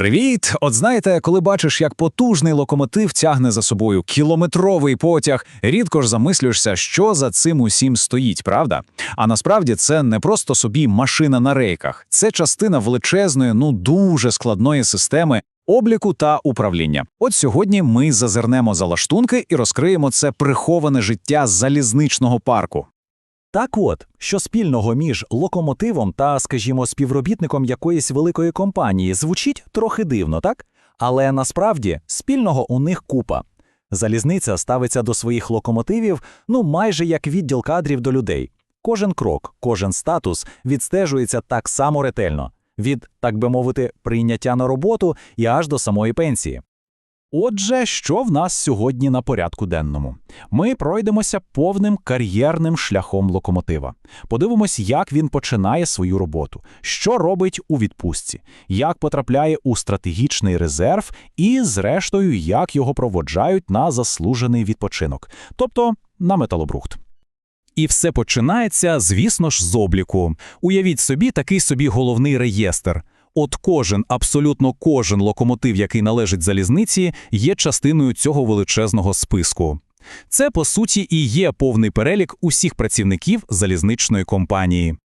Привіт! От знаєте, коли бачиш, як потужний локомотив тягне за собою кілометровий потяг, рідко ж замислюєшся, що за цим усім стоїть, правда? А насправді це не просто собі машина на рейках, це частина величезної, ну дуже складної системи. Обліку та управління. От сьогодні ми зазирнемо за лаштунки і розкриємо це приховане життя залізничного парку. Так от, що спільного між локомотивом та, скажімо, співробітником якоїсь великої компанії звучить трохи дивно, так? Але насправді спільного у них купа. Залізниця ставиться до своїх локомотивів ну майже як відділ кадрів до людей. Кожен крок, кожен статус відстежується так само ретельно від, так би мовити, прийняття на роботу і аж до самої пенсії. Отже, що в нас сьогодні на порядку денному? Ми пройдемося повним кар'єрним шляхом локомотива. Подивимось, як він починає свою роботу, що робить у відпустці, як потрапляє у стратегічний резерв і, зрештою, як його проводжають на заслужений відпочинок, тобто на металобрухт. І все починається, звісно ж, з обліку. Уявіть собі такий собі головний реєстр. От кожен, абсолютно кожен локомотив, який належить залізниці, є частиною цього величезного списку. Це, по суті, і є повний перелік усіх працівників залізничної компанії.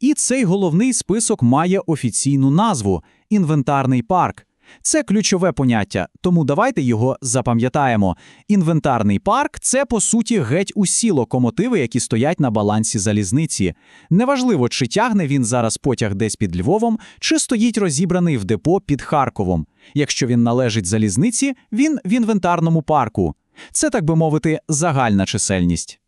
І цей головний список має офіційну назву інвентарний парк. Це ключове поняття, тому давайте його запам'ятаємо. Інвентарний парк це по суті геть усі локомотиви, які стоять на балансі залізниці. Неважливо, чи тягне він зараз потяг десь під Львовом, чи стоїть розібраний в депо під Харковом. Якщо він належить залізниці, він в інвентарному парку. Це, так би мовити, загальна чисельність.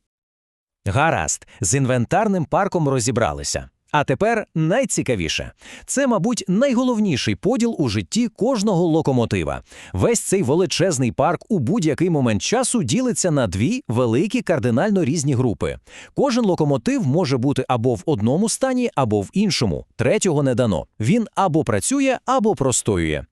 Гаразд, з інвентарним парком розібралися. А тепер найцікавіше це, мабуть, найголовніший поділ у житті кожного локомотива. Весь цей величезний парк у будь-який момент часу ділиться на дві великі кардинально різні групи. Кожен локомотив може бути або в одному стані, або в іншому. Третього не дано. Він або працює, або простоює.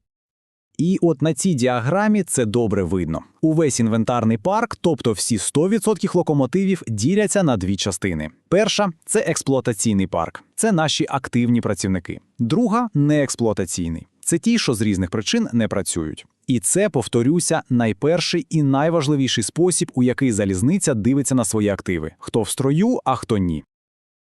І от на цій діаграмі це добре видно. Увесь інвентарний парк, тобто всі 100% локомотивів, діляться на дві частини. Перша це експлуатаційний парк, це наші активні працівники. Друга неексплуатаційний. Це ті, що з різних причин не працюють. І це, повторюся, найперший і найважливіший спосіб, у який залізниця дивиться на свої активи: хто в строю, а хто ні.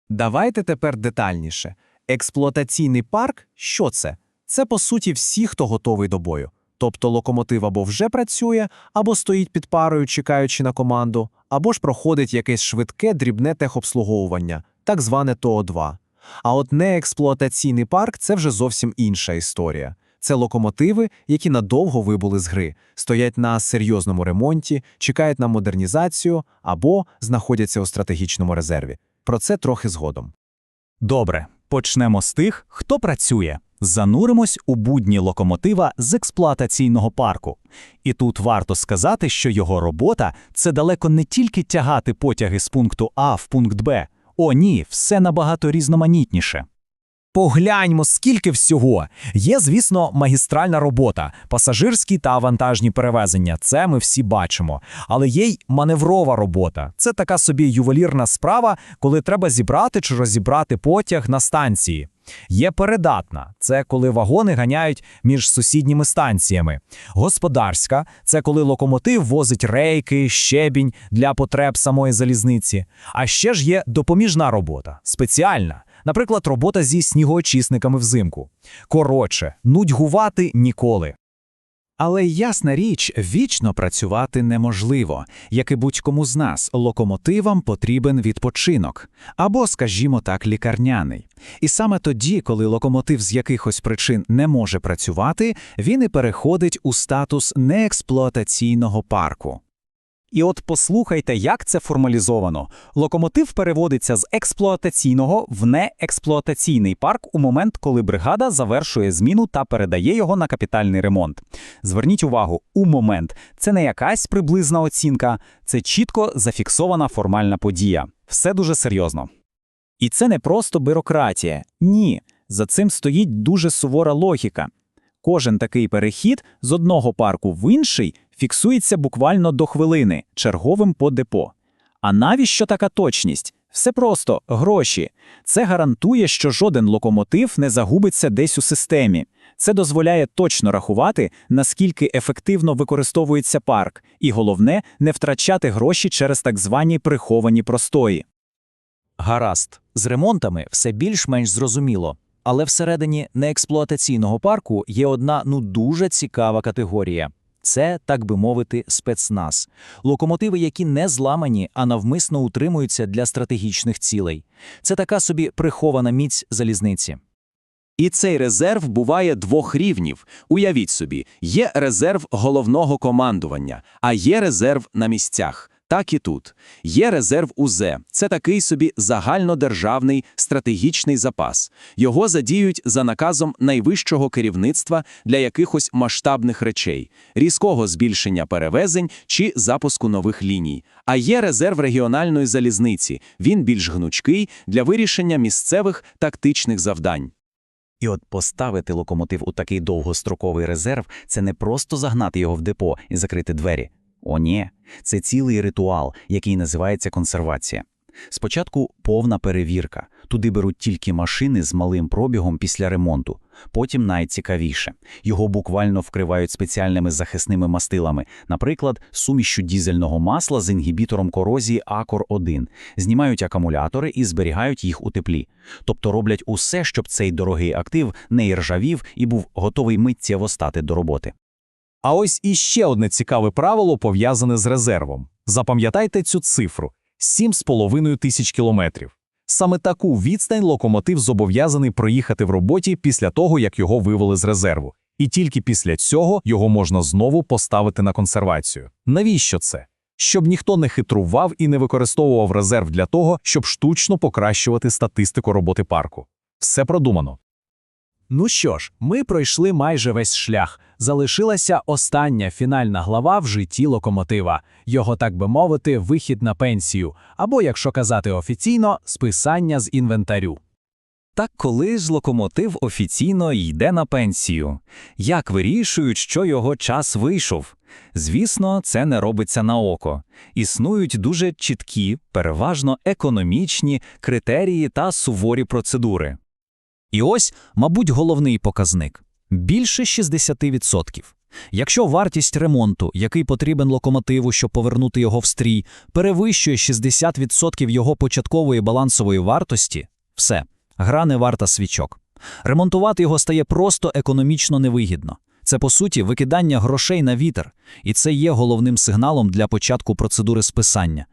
Давайте тепер детальніше. Експлуатаційний парк що це? Це, по суті, всі, хто готовий до бою. Тобто локомотив або вже працює, або стоїть під парою, чекаючи на команду, або ж проходить якесь швидке дрібне техобслуговування, так зване ТО2. А от неексплуатаційний парк це вже зовсім інша історія. Це локомотиви, які надовго вибули з гри, стоять на серйозному ремонті, чекають на модернізацію або знаходяться у стратегічному резерві. Про це трохи згодом. Добре, почнемо з тих, хто працює. Зануримось у будні локомотива з експлуатаційного парку. І тут варто сказати, що його робота це далеко не тільки тягати потяги з пункту А в пункт Б. О, ні, все набагато різноманітніше. Погляньмо, скільки всього. Є, звісно, магістральна робота, пасажирські та вантажні перевезення. Це ми всі бачимо. Але є й маневрова робота. Це така собі ювелірна справа, коли треба зібрати чи розібрати потяг на станції. Є передатна це коли вагони ганяють між сусідніми станціями. Господарська це коли локомотив возить рейки, щебінь для потреб самої залізниці. А ще ж є допоміжна робота, спеціальна. Наприклад, робота зі снігоочисниками взимку. Коротше, нудьгувати ніколи. Але ясна річ, вічно працювати неможливо, як і будь-кому з нас, локомотивам потрібен відпочинок або, скажімо так, лікарняний. І саме тоді, коли локомотив з якихось причин не може працювати, він і переходить у статус неексплуатаційного парку. І от послухайте, як це формалізовано. Локомотив переводиться з експлуатаційного в неексплуатаційний парк у момент, коли бригада завершує зміну та передає його на капітальний ремонт. Зверніть увагу, у момент це не якась приблизна оцінка, це чітко зафіксована формальна подія. Все дуже серйозно. І це не просто бюрократія. Ні, за цим стоїть дуже сувора логіка. Кожен такий перехід з одного парку в інший фіксується буквально до хвилини черговим по депо. А навіщо така точність? Все просто гроші. Це гарантує, що жоден локомотив не загубиться десь у системі. Це дозволяє точно рахувати, наскільки ефективно використовується парк, і головне не втрачати гроші через так звані приховані простої. Гаразд, з ремонтами все більш-менш зрозуміло. Але всередині неексплуатаційного парку є одна ну дуже цікава категорія. Це, так би мовити, спецназ. Локомотиви, які не зламані, а навмисно утримуються для стратегічних цілей. Це така собі прихована міць залізниці. І цей резерв буває двох рівнів. Уявіть собі, є резерв головного командування, а є резерв на місцях. Так і тут. Є резерв УЗ. Це такий собі загальнодержавний стратегічний запас. Його задіють за наказом найвищого керівництва для якихось масштабних речей, різкого збільшення перевезень чи запуску нових ліній. А є резерв регіональної залізниці. Він більш гнучкий для вирішення місцевих тактичних завдань. І от поставити локомотив у такий довгостроковий резерв це не просто загнати його в депо і закрити двері. О, ні, це цілий ритуал, який називається консервація. Спочатку повна перевірка. Туди беруть тільки машини з малим пробігом після ремонту. Потім найцікавіше. Його буквально вкривають спеціальними захисними мастилами, наприклад, сумішю дізельного масла з інгібітором корозії Акор-1, знімають акумулятори і зберігають їх у теплі. Тобто роблять усе, щоб цей дорогий актив не іржавів і був готовий миттєво стати до роботи. А ось іще одне цікаве правило пов'язане з резервом. Запам'ятайте цю цифру – 7,5 тисяч кілометрів. Саме таку відстань локомотив зобов'язаний проїхати в роботі після того, як його вивели з резерву. І тільки після цього його можна знову поставити на консервацію. Навіщо це? Щоб ніхто не хитрував і не використовував резерв для того, щоб штучно покращувати статистику роботи парку. Все продумано. Ну що ж, ми пройшли майже весь шлях. Залишилася остання фінальна глава в житті локомотива. Його, так би мовити, вихід на пенсію, або, якщо казати офіційно, списання з інвентарю. Так коли ж локомотив офіційно йде на пенсію? Як вирішують, що його час вийшов? Звісно, це не робиться на око. Існують дуже чіткі, переважно економічні критерії та суворі процедури. І ось, мабуть, головний показник – більше 60%. Якщо вартість ремонту, який потрібен локомотиву, щоб повернути його в стрій, перевищує 60% його початкової балансової вартості, все, гра не варта свічок. Ремонтувати його стає просто економічно невигідно. Це, по суті, викидання грошей на вітер, і це є головним сигналом для початку процедури списання.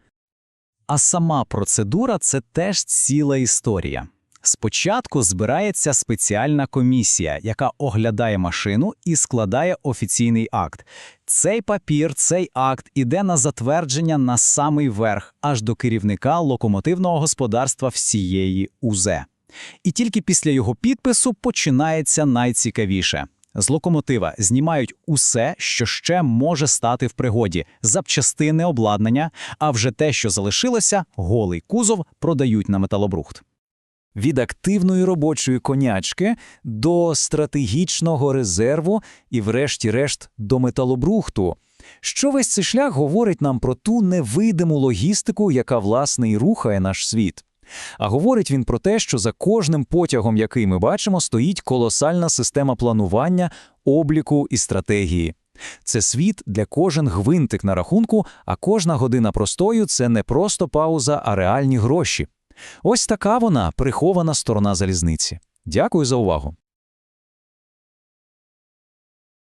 А сама процедура – це теж ціла історія. Спочатку збирається спеціальна комісія, яка оглядає машину і складає офіційний акт. Цей папір, цей акт іде на затвердження на самий верх, аж до керівника локомотивного господарства всієї УЗ. І тільки після його підпису починається найцікавіше. З локомотива знімають усе, що ще може стати в пригоді, запчастини обладнання, а вже те, що залишилося, голий кузов, продають на металобрухт. Від активної робочої конячки до стратегічного резерву і, врешті-решт, до металобрухту. Що весь цей шлях говорить нам про ту невидиму логістику, яка, власне, і рухає наш світ. А говорить він про те, що за кожним потягом, який ми бачимо, стоїть колосальна система планування, обліку і стратегії. Це світ, де кожен гвинтик на рахунку, а кожна година простою це не просто пауза, а реальні гроші. Ось така вона прихована сторона залізниці. Дякую за увагу.